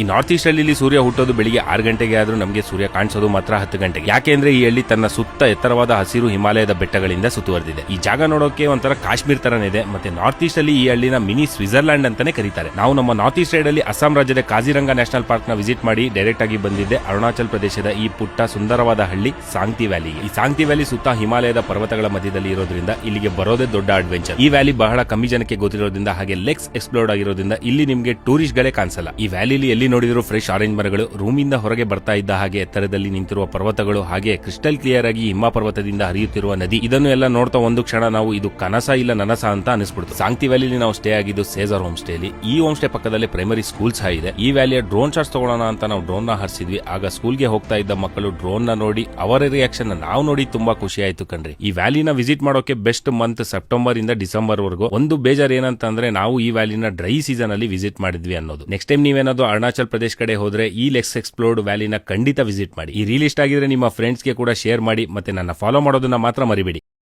ಈ north East ಹಳ್ಳಿಲಿ ಸೂರ್ಯ ಹುಟ್ಟೋದು ಬೆಳಿಗ್ಗೆ ಆರು ಗಂಟೆಗೆ ಆದ್ರೂ ನಮಗೆ ಸೂರ್ಯ ಕಾಣಿಸೋದು ಮಾತ್ರ ಹತ್ತು ಗಂಟೆಗೆ. ಯಾಕೆಂದ್ರೆ ಈ ಹಳ್ಳಿ ತನ್ನ ಸುತ್ತ ಎತ್ತರವಾದ ಹಸಿರು ಹಿಮಾಲಯದ ಬೆಟ್ಟಗಳಿಂದ ಸುತ್ತುವರೆದಿದೆ. ಈ ಜಾಗ ನೋಡೋಕೆ ಒಂಥರ ಕಾಶ್ಮೀರ್ ತರನೇ ಇದೆ. ಮತ್ತೆ ನಾರ್ತ್ ಈಸ್ಟ್ ಅಲ್ಲಿ ಈ ಹಳ್ಳಿನ ಮಿನಿ ಸ್ವಿಟ್ಜರ್ಲ್ಯಾಂಡ್ ಅಂತಾನೆ ಕರೀತಾರೆ. ನಾವು ನಮ್ಮ ನಾರ್ತ್ ಈಸ್ಟ್ ಸೈಡ್ ಅಲ್ಲಿ ಅಸ್ಸಾಂ ರಾಜ್ಯದ ಕಾಜಿರಂಗ ನ್ಯಾಷನಲ್ ಪಾರ್ಕ್ನ ವಿಸಿಟ್ ಮಾಡಿ ಡೈರೆಕ್ಟ್ ಆಗಿ ಬಂದಿದ್ದೆ. ಅರುಣಾಚಲ್ ಪ್ರದೇಶದ ಈ ಪುಟ್ಟ ಸುಂದರವಾದ ಹಳ್ಳಿ ಸಾಂಗ್ತಿ ವ್ಯಾಲಿ ಈ ಸಾಂಗ್ತಿ ವ್ಯಾಲಿ ಸುತ್ತ ಹಿಮಾಲಯದ ಪರ್ವತಗಳ ಮಧ್ಯದಲ್ಲಿ ಇರೋದ್ರಿಂದ ಇಲ್ಲಿಗೆ ಬರೋದೇ ದೊಡ್ಡ ಅಡ್ವೆಂಚರ್. ಈ ವ್ಯಾಲಿ ಬಹಳ ಕಮ್ಮಿ ಜನಕ್ಕೆ ಗೊತ್ತಿರೋದ್ರಿಂದ ಹಾಗೆ ಲೆಕ್ಸ್ ಎಕ್ಸ್ಪ್ಲೋರ್ಡ್ ಆಗಿರೋದ್ರಿಂದ ಇಲ್ಲಿ ನಿಮಗೆ ಟೂರಿಸ್ಟ್ ಗಳೇ ಕಾಣಿಸಲ್ಲ. ಈ ವ್ಯಾಲಿಲಿ ಎಲ್ಲಿ ನೋಡಿದ್ರು ಫ್ರೆಶ್ ಆರೆಂಜ್ ಮರಗಳು ರೂಮಿಂದ ಹೊರಗೆ ಬರ್ತಾ ಇದ್ದ ಹಾಗೆ ಎತ್ತರದಲ್ಲಿ ನಿಂತಿರುವ ಪರ್ವತಗಳು ಹಾಗೆ ಕ್ರಿಸ್ಟಲ್ ಕ್ಲಿಯರ್ ಆಗಿ ಹಿಮ ಪರ್ವತದಿಂದ ಹರಿಯುತ್ತಿರುವ ನದಿ. ಇದನ್ನು ಎಲ್ಲ ನೋಡ್ತಾ ಒಂದು ಕ್ಷಣ ನಾವು ಇದು ಕನಸ ಇಲ್ಲ ನನಸ ಅಂತ ಅನಿಸ್ಬಿಡ್ತು. ಸಾಂಗ್ತಿ ವ್ಯಾಲಿಲಿ ನಾವು ಸ್ಟೇ ಆಗಿದ್ದು ಸೇಜರ್ ಹೋಮ್ ಸ್ಟೇಲಿ ಈ ಹೋಮ್ ಸ್ಟೇ ಪಕ್ಕದಲ್ಲಿ ಪ್ರೈಮರಿ ಸ್ಕೂಲ್ ಸಹ ಇದೆ. ಈ ವ್ಯಾಲಿಯ ಡ್ರೋನ್ ಶಾಟ್ಸ್ ತಗೊಳ್ಳೋಣ ಅಂತ ನಾವು ಡ್ರೋನ್ನ ಹರಿಸಿದ್ವಿ. ಆಗ ಸ್ಕೂಲ್ಗೆ ಹೋಗ್ತಾ ಇದ್ದ ಮಕ್ಕಳು ಡ್ರೋನ್ನ ನೋಡಿ ಅವರ ರಿಯಾಕ್ಷನ್ ನಾವು ನೋಡಿ ತುಂಬಾ ಖುಷಿ ಆಯ್ತು ಕಣ್ರಿ. ಈ ವ್ಯಾಲಿನ ವಿಸಿಟ್ ಮಾಡೋಕೆ ಬೆಸ್ಟ್ ಮಂತ್ ಸೆಪ್ಟೆಂಬರ್ ಇಂದ ಡಿಸೆಂಬರ್ ವರೆಗೂ. ಒಂದು ಬೇಜಾರ್ ಏನಂತ ಅಂದ್ರೆ ನಾವು ಈ ವ್ಯಾಲಿನ ಡ್ರೈ ಸೀಸನ್ ಅಲ್ಲಿ ವಿಸಿಟ್ ಮಾಡಿದ್ವಿ ಅನ್ನೋದು. ನೆಕ್ಸ್ಟ್ ಟೈಮ್ ನೀವೇನಾದ್ರು ಅರುಣಾಚಲ್ ಪ್ರದೇಶ್ ಕಡೆ ಹೋದ್ರೆ ಈ ಲೆಕ್ಸ್ ಎಕ್ಸ್ಪ್ಲೋರ್ಡ್ ವ್ಯಾಲಿನ ಖಂಡಿತ ವಿಸಿಟ್ ಮಾಡಿ. ಈ ರೀಲಿಸ್ಟ್ ಆಗಿದ್ರೆ ನಿಮ್ಮ ಫ್ರೆಂಡ್ಸ್ಗೆ ಕೂಡ ಶೇರ್ ಮಾಡಿ ಮತ್ತೆ ನನ್ನ ಫಾಲೋ ಮಾಡೋದನ್ನ ಮಾತ್ರ ಮರಿಬೇಡಿ.